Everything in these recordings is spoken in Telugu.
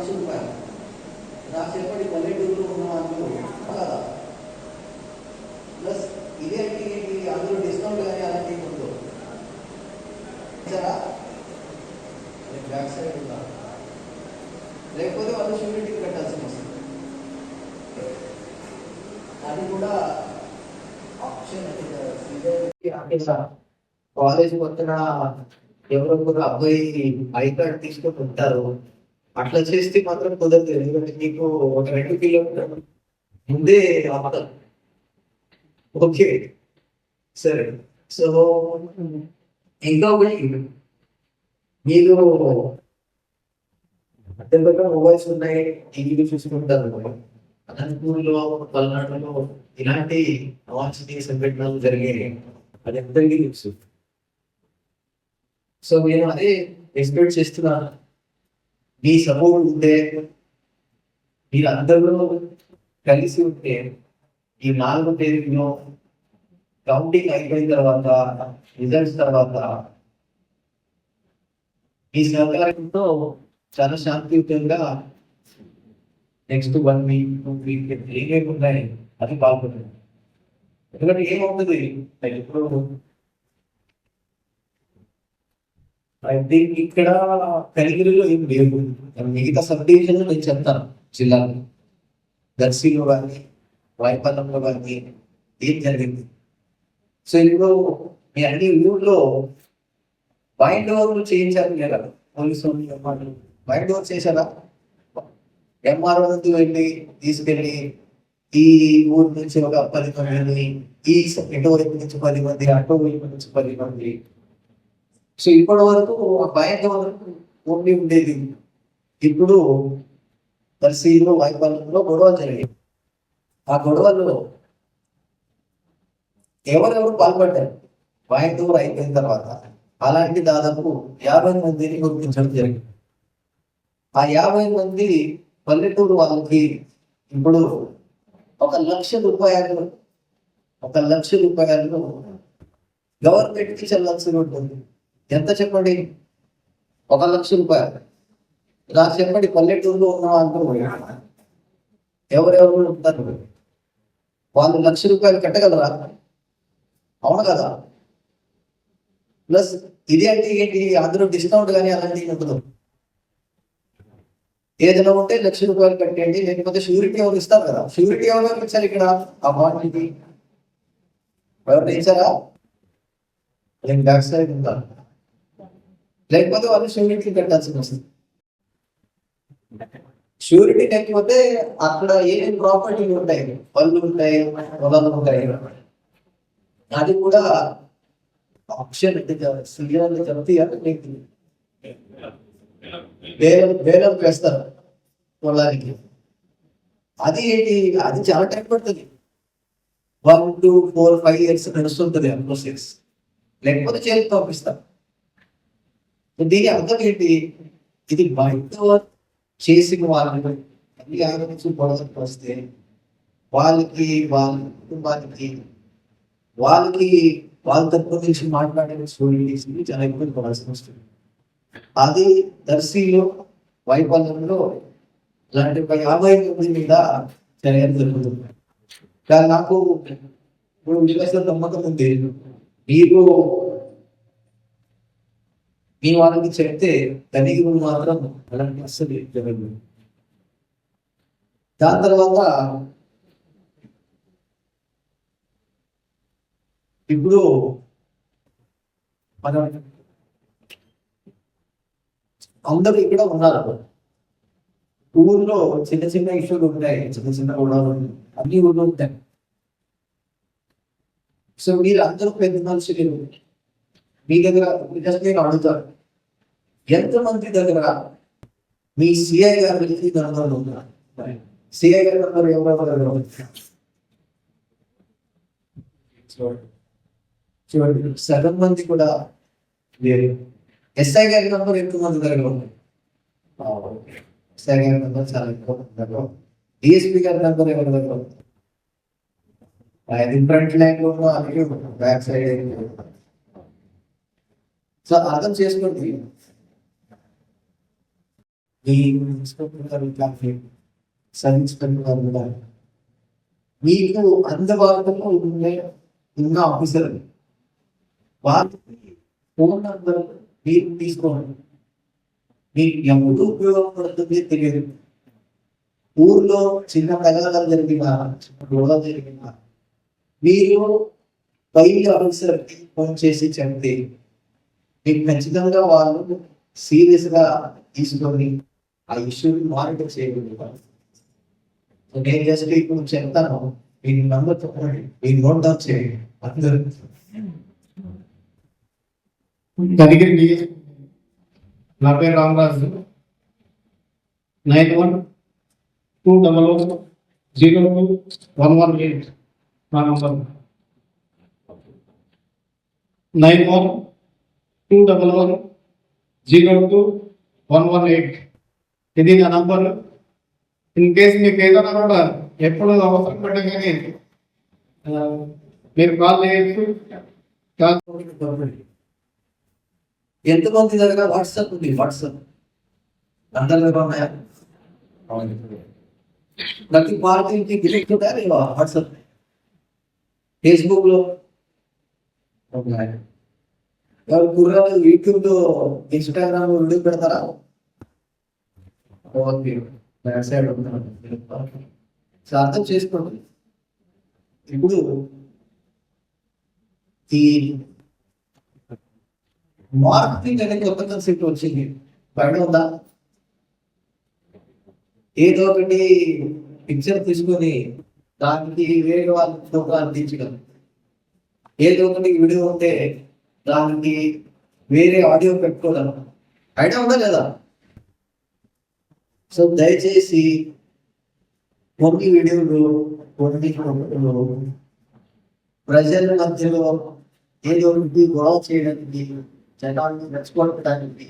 లక్ష రూపాయలు నాకు చెప్పండి పల్లెటూరులో ఉన్న వాళ్ళు అలా ప్లస్ ఇదేంటి ఏంటి అందులో డిస్కౌంట్ కానీ అలాంటివి ఉండదు సరా. బ్యాక్ సైడ్ ఉందా లేకపోతే వాళ్ళు షూరిటీకి కట్టాల్సి వస్తుంది అది కూడా ఆప్షన్ కాలేజ్ వచ్చిన ఎవరో కూడా అబ్బాయి ఐ కార్డ్ తీసుకొని ఉంటారు. అట్లా చేస్తే మాత్రం కుదరదు. ఎందుకంటే మీకు ఒక రెండు కిలోమీటర్ ముందే ఓకే. సరే. సో ఇంకా ఒకటి మీరు అత్యంతగా మొబైల్స్ ఉన్నాయి. టీవీలు చూసుకుంటారు. అనంతపూర్లో పల్నాడులో ఇలాంటి అవాంఛనీయ సంఘటనలు జరిగాయి. అది అందరికీ తెలుసు. సో నేను అదే ఎక్స్పెక్ట్ చేస్తున్నాను. మీ సపోర్ట్ ఉంటే మీరు కలిసి ఉంటే ఈ నాలుగు తేదీలో కౌంటింగ్ అయిపోయిన తర్వాత రిజల్ట్స్ తర్వాత ఈ సహకారంతో చాలా శాంతియుతంగా next one week two week ఏమేమి ఉన్నాయి అది బాగుంటుంది ఎందుకంటే ఏమవుతుంది? ఇప్పుడు అయితే ఇక్కడ కలిగిరిలో ఏం లేదు మిగతా సబ్ నేను చెప్తాను. జిల్లాలో దర్శిలో కానీ వైపల్లంలో కానీ ఏం జరిగింది? సో ఇప్పుడు మీ అన్ని ఊళ్ళో బైండ్ ఓవర్ చేయించారు లేదా పోలీసు వాళ్ళు బైండ్ ఓవర్ చేశారా? ఎంఆర్ఓ నుంచి వెళ్ళి తీసుకెళ్ళి ఈ ఊరి నుంచి ఒక పది మంది ఈ ఇటు వైపు నుంచి పది మంది అటు వైపు నుంచి పది మంది సో ఇప్పటి వరకు ఆ భయంతో వరకు ఓన్లీ ఉండేది. ఇప్పుడు దర్శీలు వైఫల్యంలో గొడవలు జరిగాయి. ఆ గొడవల్లో ఎవరెవరు పాల్పడ్డారు? బైండ్ అయిపోయిన తర్వాత అలాంటి దాదాపు యాభై మందిని గుర్తించడం జరిగింది. ఆ యాభై మంది పల్లెటూరు వాళ్ళకి ఇప్పుడు ఒక లక్ష రూపాయలు ఒక లక్ష రూపాయలు గవర్నమెంట్కి చెల్లాల్సి ఉంటుంది. ఎంత చెప్పండి? ఒక లక్ష రూపాయలు. ఇలా చెప్పండి పల్లెటూరులో ఉన్న వాళ్ళు ఎవరెవరు ఉంటారు? వాళ్ళు లక్ష రూపాయలు కట్టగలరా? అవును కదా. ప్లస్ ఇది అంటే ఏంటి? అందులో డిస్కౌంట్ కానీ అలాంటివి ఉండదు. ఏదైనా ఉంటే లక్ష రూపాయలు కట్టేయండి లేకపోతే షూరిటీ ఎవరు ఇస్తారు కదా? షూరిటీ ఎవరు ఇచ్చారు ఇక్కడ? ఆ బాండ్కి ఎవరు ఇచ్చారా? నేను బ్యాక్ సైడ్ ఉందా లేకపోతే వాళ్ళు షూరిటీ కట్టాల్సి వస్తుంది షూరిటీ లేకపోతే అక్కడ ఏమేమి ప్రాపర్టీలు ఉంటాయి? పళ్ళు ఉంటాయి పొలాలు ఉంటాయి. అది కూడా ఆప్షన్ అంటే శ్రీరాలు చెప్తే నీకు వేలం వేలం వేస్తారు పొలానికి. అది ఏంటి? అది చాలా టైం పడుతుంది. One two four five years నడుస్తుంటుంది ఆ ప్రాసెస్ లేకపోతే చేతికి పంపిస్తాం దీని అర్థం ఏంటి? ఇది బయట చేసిన వాళ్ళని అన్ని ఆలోచించి గొడవలకు వస్తే వాళ్ళకి వాళ్ళ కుటుంబానికి వాళ్ళకి వాళ్ళ తరపు నుంచి మాట్లాడే స్టూడెంట్స్ చాలా ఇబ్బంది పడాల్సి వస్తుంది. అది దర్శీలో వైఫల్యంలో ఇలాంటి ఒక యాభై మంది మీద చర్యలు జరుగుతుంది కానీ నాకు ఇప్పుడు విశ్వాస నమ్మకం ఉంది. మీరు మీ వాళ్ళకి చెప్తే తనిఖీ మాత్రం అలాంటి అస్సలు జరగదు దాని తర్వాత ఇప్పుడు మనం అందరూ ఇక్కడ ఉన్నారు. ఊర్లో చిన్న చిన్న ఇష్యూలు ఉంటాయి చిన్న చిన్న గొడవలు అన్ని ఊర్లో ఉంటాయి. సో మీరు అందరూ పెద్ద మనుషులు. మీ దగ్గర just నేను అడుగుతాను ఎంతమంది దగ్గర మీ సిఐ గారు వెళ్ళి నంబర్లు ఉన్నారు? సిఐ గారి నంబర్ ఎవరెవరి దగ్గర చూడండి. సగం మంది కూడా లేరు. ఎస్ఐ గారి నంబర్ ఎక్కువ మంది దగ్గర ఉంది ఎస్ఐ గారి నంబర్ చాలా ఎక్కువ ఉన్నారు. డిఎస్పి గారి నంబర్ ఎవరి దగ్గర ఉంది? ఆయన ఫ్రంట్ లైన్లో అలాగే బ్యాక్ సైడ్ సో అర్థం చేసుకోండి. మీ ఇన్స్పెక్టర్ గారు కూడా మీకు అందుబాటులో ఉండే ఉన్న ఆఫీసర్ వాళ్ళకి ఫోన్ నంబర్ మీరు తీసుకోండి. మీకు ఎప్పుడు ఉపయోగపడుతుంది తెలియదు. ఊర్లో చిన్న పిల్లలు జరిగినా చిన్న గొడవ జరిగినా మీరు పై ఆఫీసర్కి ఫోన్ చేసి చెప్తే మీకు ఖచ్చితంగా వాళ్ళు సీరియస్గా తీసుకొని ఆ ఇష్యూని మానిటర్ చేయగలుగుతారు సో నేను జస్ట్ ఇప్పుడు చెప్తాను మీ నంబర్ చెప్పండి మీ నోట్ డౌన్ చేయండి. అందరూ కనిగిరి నా పేరు Ramaraju. Nine one two double one zero two one one eight నా number. Nine one two double one zero two one one eight ఇది నా నంబర్. ఇన్ కేసు మీకు ఏదైనా కూడా ఎప్పుడు అవసరం పడ్డా కానీ ఆ, మీరు కాల్ చేయొచ్చు. కాల్ ఎంతమంది దగ్గర వాట్సాప్ ఉంది? వాట్సాప్. అందరి దగ్గర ఉన్నాయా? ప్రతి పార్టీకి డిలీట్ ఉంటాయా లేవా వాట్సాప్? ఫేస్బుక్లో? ఉన్నాయి ఎవరు కుర్రాలు యూట్యూబ్లో ఇన్స్టాగ్రామ్ వీడియో పెడతారా? ఓకే సైడ్ సో అర్థం చేసుకోండి. ఇప్పుడు ఈ మార్కెటింగ్ అనేది కొత్త కాన్సెప్ట్ వచ్చింది. బయట ఉందా? ఏదో ఒకటి పిక్చర్ తీసుకొని దానికి వేరే వాళ్ళతో అందించగలం ఏదో ఒకటి వీడియో ఉంటే దానికి వేరే ఆడియో పెట్టుకోవడం ఐడియా ఉందా లేదా? సో దయచేసి కొన్ని వీడియోలు కొన్ని ప్రజల మధ్యలో ఏదో ఒకటి గొడవ చేయడానికి జనాన్ని రెచ్చగొట్టడానికి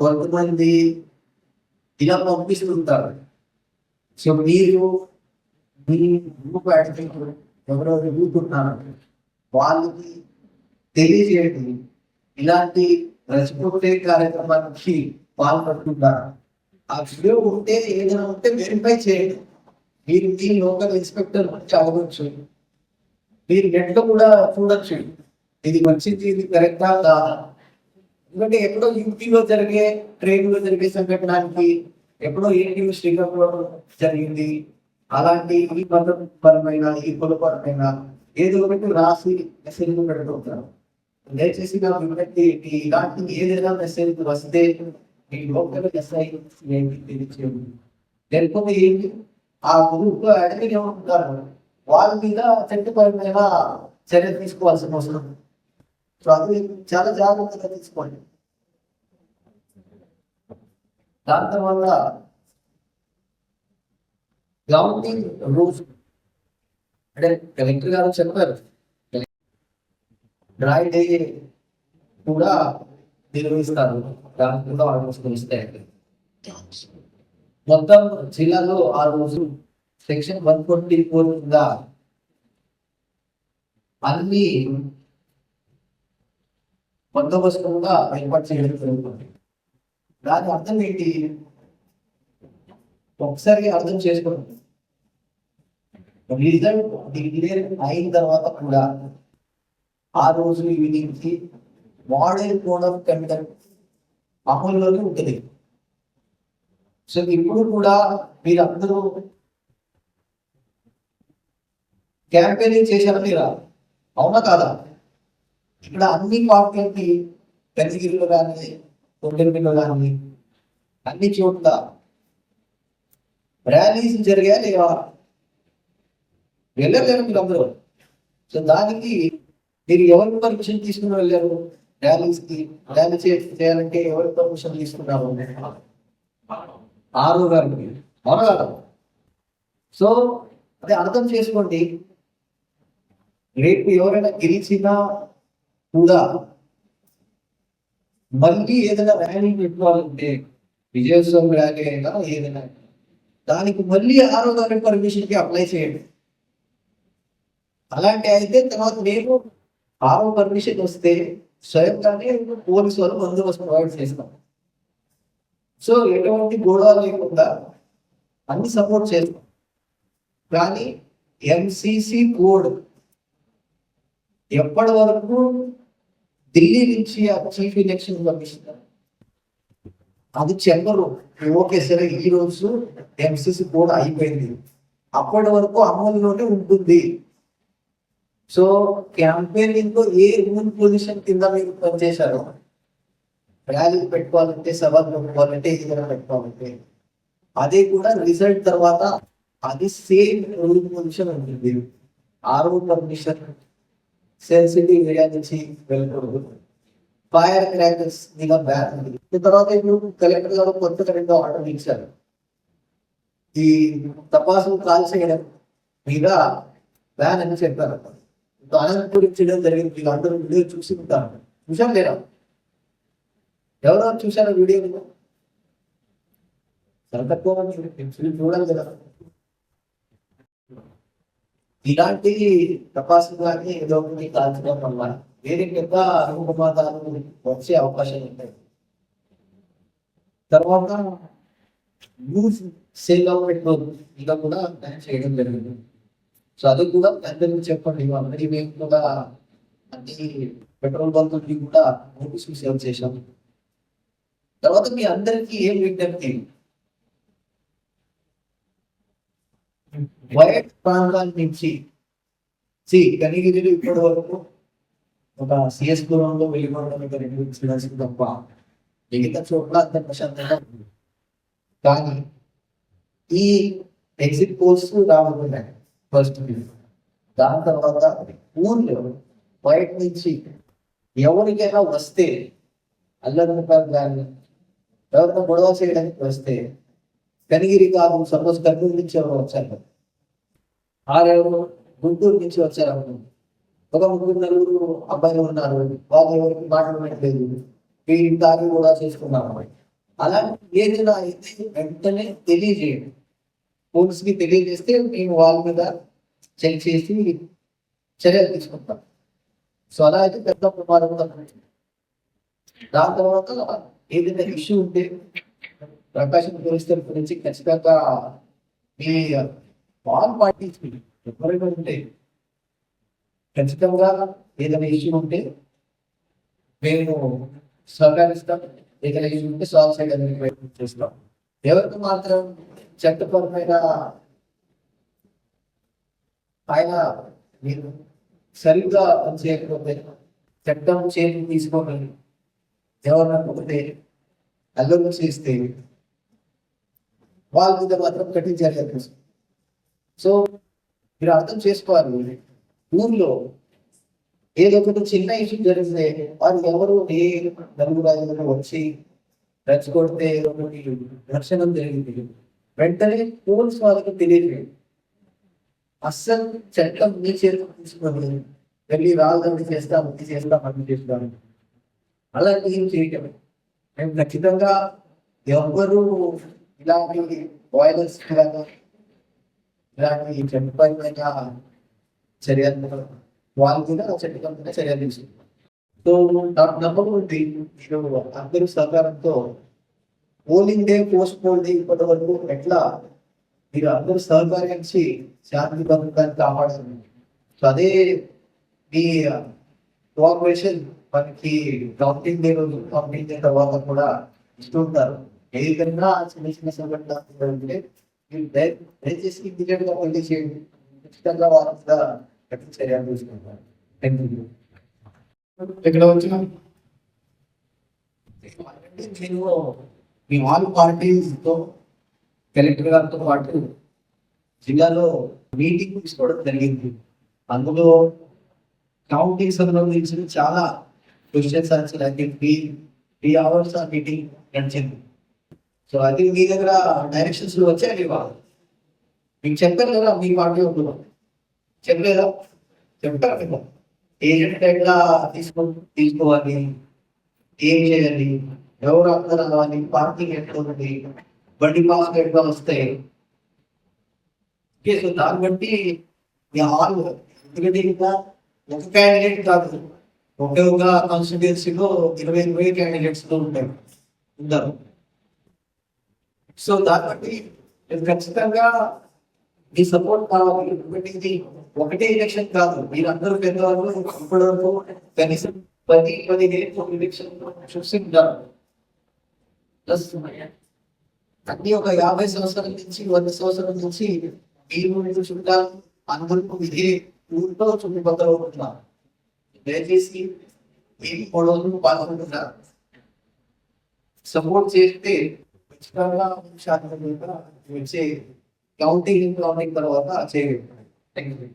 కొంతమంది ఇలా పంపిస్తుంటారు సో మీరు మీ గ్రూప్ యాడ్ ఎవరెవరు ఎదుగుతున్నారు వాళ్ళకి తెలియజేయండి ఇలాంటి రెచ్చగొట్టే కార్యక్రమానికి పాల్పడుతున్నారు. ఆ వీడియో ఉంటే ఏదైనా ఉంటే వెరిఫై చేయండి. మీరు మీ లోకల్ ఇన్స్పెక్టర్ నుంచి అవ్వచ్చు మీరు నెట్లో కూడా చూడొచ్చు. ఇది మంచిది ఇది కరెక్టా కాదా? ఎందుకంటే ఎప్పుడో యూపీలో జరిగే ట్రైన్లో జరిగే సంఘటనకి ఎప్పుడో ఏంటి శ్రీకాకుళం జరిగింది? అలాంటి ఈ పదపరమైన ఈ కులపరమైన ఏదో ఒకటి రాసి మెసేజ్ పెడుతుంటారు దయచేసి ఇలాంటి ఏదైనా మెసేజ్ వస్తే మీ లోకల్ ఎస్ఐ తెలియచేయండి లేకపోతే ఏంటి? ఆ గ్రూప్లో అడిగి ఉంటారు. వాళ్ళ మీద చట్టపరమైన చర్య తీసుకోవాల్సిన అవసరం సో అది చాలా జాగ్రత్తగా తీసుకోండి. దాని తర్వాత గవర్నింగ్ రూల్స్ అంటే కలెక్టర్ గారు చెప్పారు. డ్రై డే కూడా నిర్వహిస్తారు దానికి కూడా ఆల్మోస్ట్ మొత్తం జిల్లాలో ఆ రోజు సెక్షన్ వన్ ట్వంటీ ఫోర్ కింద అన్ని బందోబస్తు కూడా ఏర్పాటు చేయడం జరుగుతుంది. దాని అర్థం ఏంటి? ఒకసారి అర్థం చేసుకోండి. రిజల్ట్ డిక్లేర్ అయిన తర్వాత కూడా ఆ రోజులు evening model code of conduct అమల్లోనే ఉంటుంది. సో ఇప్పుడు కూడా మీరందరూ క్యాంపెయినింగ్ చేశారా మీరా అవునా కాదా? ఇక్కడ అన్ని పార్టీలకి పెద్దగిరిలో కానీ తొండెల్పిలో కానీ అన్ని చోట్ల ర్యాలీస్ జరిగా లేవా వెళ్ళలేరు మీరు అందరూ సో దానికి మీరు ఎవరి పర్మిషన్ తీసుకుని వెళ్ళారు? ర్యాలీస్కి ర్యాలీ చేయాలంటే ఎవరి పర్మిషన్ తీసుకున్నారు? ఆరు గారికి. మరో సో అది అర్థం చేసుకోండి. రేపు ఎవరైనా గెలిచినా కూడా మళ్ళీ ఏదైనా ర్యాలీ పెట్టుకోవాలంటే విజయోత్సవం ర్యాలీ అయినా ఏదైనా దానికి మళ్ళీ ఆరో తారీఖు పర్మిషన్కి అప్లై చేయండి. అలాంటి అయితే తర్వాత మేము ఆరో పర్మిషన్ వస్తే స్వయంగానే పోలీసు వాళ్ళు బందోబస్తు ప్రొవైడ్ చేస్తాం సో ఎటువంటి గొడవ లేకుండా అన్ని సపోర్ట్ చేస్తాం కానీ ఎంసిసి కోడ్ ఎప్పటి వరకు ఢిల్లీ నుంచి ఆ చీఫ్ ఎలక్షన్ పంపిస్తారు అది చెప్పరు. ఓకే సరే ఈ రోజు ఎంసీసీ కోడ్ అయిపోయింది. అప్పటి వరకు అమలులోనే ఉంటుంది. సో క్యాంపెయినింగ్లో ఏ రూల్ పొజిషన్ కింద మీరు పనిచేశారు ర్యాలీ పెట్టుకోవాలంటే సభలు పెట్టుకోవాలంటే ఏదైనా పెట్టుకోవాలంటే అదే కూడా రిజల్ట్ తర్వాత అది సేమ్ రూల్ పొజిషన్ ఉంటుంది. ఆర్ఓ పర్మిషన్ సెన్సిటివ్ ఏరియా నుంచి వెళ్ళకూడదు. ఫైర్ క్రాకర్స్ మీద బ్యాన్ ఉంది. తర్వాత ఇప్పుడు కలెక్టర్ గారు కొత్త కరెంట్గా ఆర్డర్ ఇచ్చారు. ఈ తపాసులు కాల్ చేయడం మీద బ్యాన్ అని చెప్పారు దాని గురించి జరిగింది. మీరు అందరూ వీడియో చూసి ఉంటారు. చూసాం లేదా? ఎవరో చూశారు వీడియో చాలా చూడాలి కదా. ఇలాంటి ప్రకాశం కానీ ఏదో ఒకటి కాల్చడం వల్ల వేరే కింద అనుభవాదాలు వచ్చే అవకాశాలు ఉంటాయి తర్వాత న్యూస్ సేల్ ఆఫ్ ఇలా కూడా చేయడం జరిగింది. సో అది కూడా అందరికీ చెప్పండి మేము కూడా అన్ని పెట్రోల్ బంకులకి కూడా నోటీసులు సేవ్ చేశాం తర్వాత మీ అందరికీ ఏం విజ్ఞప్తి? వైట్ ప్రాంతాల నుంచి సి కనిగిరి ఇప్పటి వరకు ఒక సిఎస్ దూరంలో వెళ్ళిపోవడం రెండు తప్ప మిగతా చోట్ల అంత ప్రశాంతంగా ఉంది కానీ ఈ ఎగ్జిట్ పోల్స్ రాబోతున్నాయి ఫస్ట్ దాని తర్వాత ఊర్లో బయట నుంచి ఎవరికైనా వస్తే అల్లరిపాలు కానీ ఎవరితో గొడవ చేయడానికి వస్తే కనిగిరి కాదు సపోజ్ కర్నూలు నుంచి ఎవరు వచ్చారు. ఆరెవరు గుంటూరు నుంచి వచ్చారు ఒక ముగ్గురు నలుగురు అబ్బాయిలు ఉన్నారు. వాళ్ళు ఎవరికి మాట్లాడట్లేదు ఈ దారి కూడా చేసుకున్నారు అలాంటి ఏదైనా అయితే వెంటనే తెలియజేయండి. పోలీస్కి తెలియజేస్తే మేము వాళ్ళ మీద చెక్ చేసి చర్యలు తీసుకుంటాం. సో అలా అయితే పెద్ద ప్రమాదం దాని తర్వాత ఏదైనా ఇష్యూ ఉంటే ప్రకాశం పోలీస్ తరఫు నుంచి ఖచ్చితంగా మీ ఆల్ పార్టీస్ ఎవరైనా ఉంటే ఖచ్చితంగా ఏదైనా ఇష్యూ ఉంటే మేము సహకరిస్తాం. ఏదైనా ఇష్యూ ఉంటే సాల్వ్ చేయడానికి ప్రయత్నం చేస్తాం. ఎవరికి మాత్రం చట్టపరమైన ఆయన మీరు సరిగ్గా చేయకపోతే చట్టం చేతి తీసుకొని ఎవరన్నా అల్లరి చేస్తే వాళ్ళ మీద మాత్రం కఠిన చర్యలు సో మీరు అర్థం చేసుకోవాలి. ఊర్లో ఏదో ఒకటి చిన్న ఇష్యూ జరిగితే వారు ఎవరు ఏ నలుగురు ఐదుగురు వచ్చి రెచ్చగొడితే ఏదో జరిగింది. వెంటనే పోలీస్ వాళ్ళకి తెలియలేదు అస్సలు చట్టం మీ చేతికి తీసుకుని వెళ్ళి రాజధాని చేస్తాం ఇది చేస్తాం పని చేస్తాను అలాంటి ఏం చేయటమే మేము ఖచ్చితంగా ఎవరు ఇలాంటి వాయిలెన్స్ కానీ ఇలాంటి చట్టపరమైన చర్యలు వాళ్ళ మీద చట్టపరమైన చర్యలు తీసుకుంటాం సో నాకు నమ్మకం ఉంది అందరూ సహకారంతో polling day post poll day ఇప్పటి వరకు ఎట్లా మీరు అందరూ సహకరించి శాంతి భద్రతను కాపాడారు సో అదే మీ కోఆపరేషన్ మనకి కౌంటింగ్ డే రోజు కౌంటింగ్ డే తర్వాత కూడా ఇస్తుంటారు ఏదైనా చిన్న చిన్న సంఘటన ఉంటే మీరు దయ- దయచేసి ఇమీడియట్గా మళ్ళీ చేయండి ఖచ్చితంగా వాళ్ళ మీద కఠిన చర్యలు తీసుకుంటారు థ్యాంక్ యూ ఇక్కడ వచ్చిన నేను మీ ఆల్ పార్టీస్తో కలెక్టర్ గారితో పాటు జిల్లాలో మీటింగ్ తీసుకోవడం జరిగింది. అందులో కౌంటీ సంబంధించిన చాలా క్వశ్చన్స్ ఆన్సర్ అయితే త్రీ త్రీ అవర్స్ ఆ మీటింగ్ నడిచింది. సో అది మీ దగ్గర డైరెక్షన్స్ వచ్చాయి వాళ్ళు? మీకు చెప్పారు కదా మీ పార్టీ వాళ్ళు. చెప్పలేదా? చెప్తారు కదా ఏజెంట్ ఎట్లా తీసుకో తీసుకోవాలి ఏం చేయాలి? ఎవరు అందరూ రావాలి పార్కింగ్ ఎట్లా బండి పాస్ ఎట్లా వస్తాయి సో దాన్ని బట్టి మీ హాల్ ఎందుకంటే ఇంకా ఒక క్యాండిడేట్ కాదు. ఒకే ఒక కాన్స్టిట్యున్సీలో ఇరవై ఇరవై క్యాండిడేట్స్ ఉంటాయి. ఉంటారు సో దాన్ని బట్టి ఖచ్చితంగా మీ సపోర్ట్ కావాలి. ఎందుకంటే ఇది ఒకటే ఎలక్షన్ కాదు. మీరందరూ పెద్దవాళ్ళు ఇప్పటి వరకు కనీసం పది పదిహేను ఎలక్షన్ చూసింటారు ప్లస్ అన్ని ఒక యాభై సంవత్సరాల నుంచి వంద సంవత్సరాల నుంచి మీరు మీరు చుట్టాలు అందరూ ఇదే ఊరిలో చుట్టుపక్కల ఉంటున్నారు. దయచేసి మీరు గొడవలు పాల్గొంటున్నారు. సపోర్ట్ చేస్తే ఖచ్చితంగా శాతం వచ్చే కౌంటింగ్ కౌంటింగ్ తర్వాత చేయగలుగుతారు థ్యాంక్ యూ